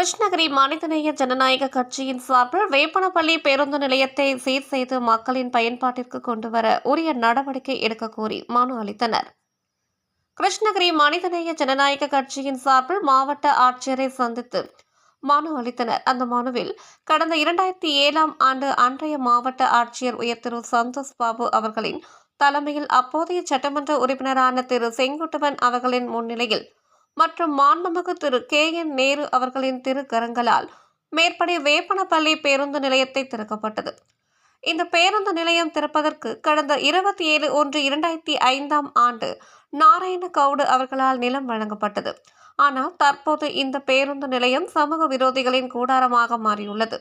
கிருஷ்ணகிரி மனிதநேய ஜனநாயக கட்சியின் சார்பில் வேப்பனப்பள்ளி பேருந்து நிலையத்தை சீர் செய்து மக்களின் பயன்பாட்டிற்கு கொண்டுவர உரிய நடவடிக்கை எடுக்க கோரி மனு அளித்தனர். கிருஷ்ணகிரி மனிதநேய ஜனநாயக கட்சியின் சார்பில் மாவட்ட ஆட்சியரை சந்தித்து மனு அளித்தனர். அந்த மனுவில் கடந்த இரண்டாயிரத்தி ஏழாம் ஆண்டு அன்றைய மாவட்ட ஆட்சியர் உயர் திரு சந்தோஷ் பாபு அவர்களின் தலைமையில் அப்போதைய சட்டமன்ற உறுப்பினரான திரு செங்குட்டுவன் அவர்களின் முன்னிலையில் மற்றும் மாண்புமிகு திரு கே என் நேரு அவர்களின் திருக்கரங்களால் மேற்படி வேப்பனப்பள்ளி பேருந்து நிலையத்தை திறக்கப்பட்டது. இந்த பேருந்து நிலையம் திறப்பதற்கு கடந்த இருபத்தி ஏழு ஒன்று இரண்டாயிரத்தி ஐந்தாம் ஆண்டு நாராயண கவுடு அவர்களால் நிலம் வழங்கப்பட்டது. ஆனால் தற்போது இந்த பேருந்து நிலையம் சமூக விரோதிகளின் கூடாரமாக மாறியுள்ளது.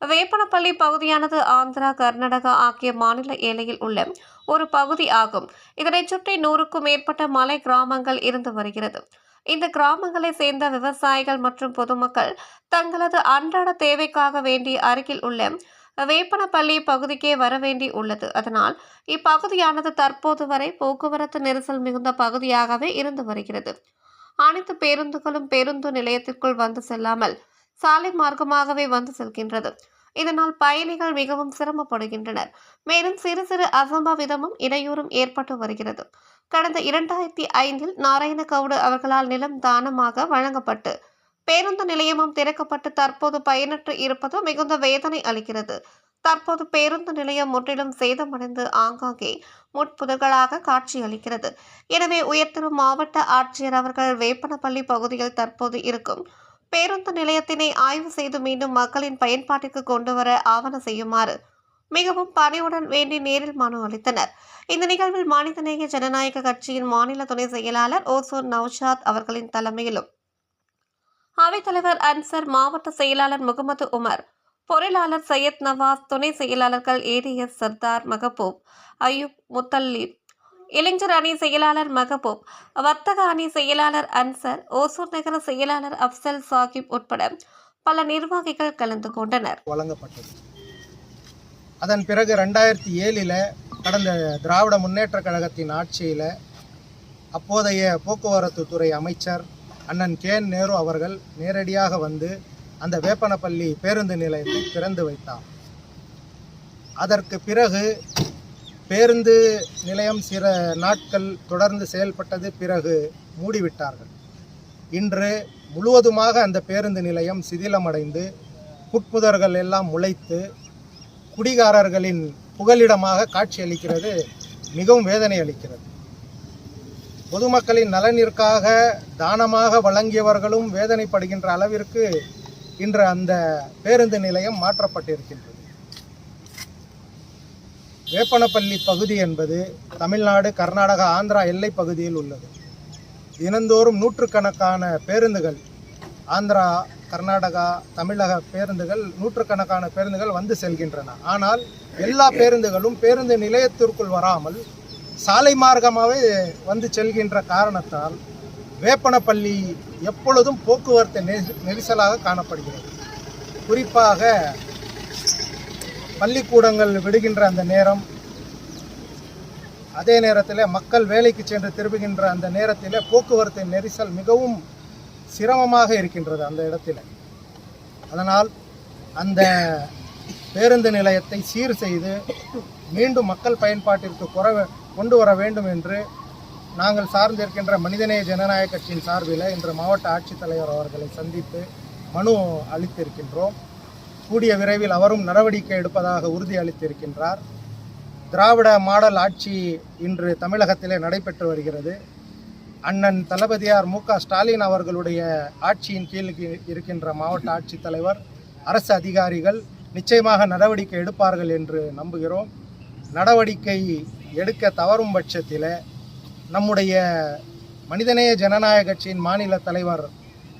வேப்பனப்பள்ளி பகுதியானது ஆந்திரா கர்நாடகா ஆகிய மாநில எல்லையில் உள்ள ஒரு பகுதி ஆகும். இதனைச் சுற்றி நூறுக்கும் மேற்பட்ட மலை கிராமங்கள் இருந்து வருகிறது. இந்த கிராமங்களை சேர்ந்த விவசாயிகள் மற்றும் பொதுமக்கள் தங்களது அன்றாட தேவைக்காக வேண்டி அருகில் உள்ள வேப்பனப்பள்ளி பகுதிக்கே வர வேண்டி உள்ளது. அதனால் இப்பகுதியானது தற்போது வரை போக்குவரத்து நெரிசல் மிகுந்த பகுதியாகவே இருந்து வருகிறது. அனைத்து பேருந்துகளும் பேருந்து நிலையத்திற்குள் வந்து செல்லாமல் சாலை மார்க்கமாகவே வந்து செல்கின்றது. இதனால் பயணிகள் மிகவும் சிரமப்படுகின்றனர். மேலும் சிறு சிறு அசம்பாவிதமும் இடையூறும் ஏற்பட்டு வருகிறது. கடந்த இரண்டாயிரத்தி ஐந்தில் நாராயணகவுடு அவர்களால் நிலம் தானமாக வழங்கப்பட்டு பேருந்து நிலையமும் திறக்கப்பட்டு தற்போது பயனற்று இருப்பது மிகுந்த வேதனை அளிக்கிறது. தற்போது பேருந்து நிலையம் முற்றிலும் சேதமடைந்து ஆங்காங்கே முட்புதர்களாக காட்சியளிக்கிறது. எனவே உயர்திரு மாவட்ட ஆட்சியர் அவர்கள் வேப்பனப்பள்ளி பகுதியில் தற்போது இருக்கும் பேருந்து நிலையத்தினை ஆய்வு செய்து மீண்டும் மக்களின் பயன்பாட்டிற்கு கொண்டு வர ஆவண செய்யுமாறு மிகவும் பணியுடன் வேண்டி நேரில் மனு அளித்தனர். இந்த நிகழ்வில் மனிதநேய ஜனநாயக கட்சியின் மாநில துணை செயலாளர் ஓசூர் நௌஷாத் அவர்களின் தலைமையிலும் அவைத்தலைவர் அன்சர் மாவட்ட செயலாளர் முகமது உமர் பொருளாளர் சையத் நவாஸ் துணை செயலாளர்கள் ஏடிஎஸ் சர்தார் மகபூப் அயூப் முத்தல்லீப் இளைஞர் அணி செயலாளர் மகபூப் வர்த்தக அணி செயலாளர் அன்சர் ஓசூர் நகர செயலாளர் அப்சல் சாகிப் உட்பட பல நிர்வாகிகள் கலந்து கொண்டனர். வழங்கப்பட்டது. அதன் பிறகு ரெண்டாயிரத்தி ஏழில் கடந்த திராவிட முன்னேற்றக் கழகத்தின் ஆட்சியில் அப்போதைய போக்குவரத்து துறை அமைச்சர் அண்ணன் கே என் நேரு அவர்கள் நேரடியாக வந்து அந்த வேப்பனப்பள்ளி பேருந்து நிலையத்தை திறந்து வைத்தார். அதற்கு பிறகு பேருந்து நிலையம் சில நாட்கள் தொடர்ந்து செயல்பட்டது பிறகு மூடிவிட்டார்கள். இன்று முழுவதுமாக அந்த பேருந்து நிலையம் சிதிலமடைந்து புட்புதர்கள் எல்லாம் முளைத்து குடிகாரர்களின் புகலிடமாக காட்சியளிக்கிறது மிகவும் வேதனை அளிக்கிறது. பொதுமக்களின் நலனிற்காக தானமாக வழங்கியவர்களும் வேதனைப்படுகின்ற அளவிற்கு இன்று அந்த பேருந்து நிலையம் மாற்றப்பட்டிருக்கின்றது. வேப்பனப்பள்ளி பகுதி என்பது தமிழ்நாடு கர்நாடகா ஆந்திரா எல்லை பகுதியில் உள்ளது. தினந்தோறும் நூற்றுக்கணக்கான பேருந்துகள் ஆந்திரா கர்நாடகா தமிழக பேருந்துகள் நூற்றுக்கணக்கான பேருந்துகள் வந்து செல்கின்றன. ஆனால் எல்லா பேருந்துகளும் பேருந்து நிலையத்திற்குள் வராமல் சாலை மார்க்கமாகவே வந்து செல்கின்ற காரணத்தால் வேப்பனப்பள்ளி எப்பொழுதும் போக்குவரத்து நெரி- நெரிசலாக காணப்படுகிறது. குறிப்பாக பள்ளிக்கூடங்கள் விடுகின்ற அந்த நேரம் அதே நேரத்தில் மக்கள் வேலைக்கு சென்று திரும்புகின்ற அந்த நேரத்தில் போக்குவரத்து நெரிசல் மிகவும் சிரமமாக இருக்கின்றது அந்த இடத்துல. அதனால் அந்த பேருந்து நிலையத்தை சீர் செய்து மீண்டும் மக்கள் பயன்பாட்டிற்கு குறை கொண்டு வர வேண்டும் என்று நாங்கள் சார்ந்திருக்கின்ற மனிதநேய ஜனநாயக கட்சியின் சார்பில் இன்று மாவட்ட ஆட்சித்தலைவர் அவர்களை சந்தித்து மனு அளித்திருக்கின்றோம். கூடிய விரைவில் அவரும் நடவடிக்கை எடுப்பதாக உறுதியளித்திருக்கின்றார். திராவிட மாடல் ஆட்சி இன்று தமிழகத்திலே நடைபெற்று வருகிறது. அண்ணன் தளபதியார் மு க ஸ்டாலின் அவர்களுடைய ஆட்சியின் கீழ் இருக்கின்ற மாவட்ட ஆட்சித்தலைவர் அரசு அதிகாரிகள் நிச்சயமாக நடவடிக்கை எடுப்பார்கள் என்று நம்புகிறோம். நடவடிக்கை எடுக்க தவறும் பட்சத்தில் நம்முடைய மனிதநேய ஜனநாயக கட்சியின் மாநில தலைவர்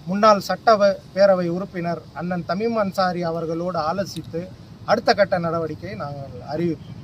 முன்னாள் சட்ட பேரவை உறுப்பினர் அண்ணன் தமிம் அன்சாரி அவர்களோடு ஆலோசித்து அடுத்த கட்ட நடவடிக்கையை நாங்கள் அறிவிப்போம்.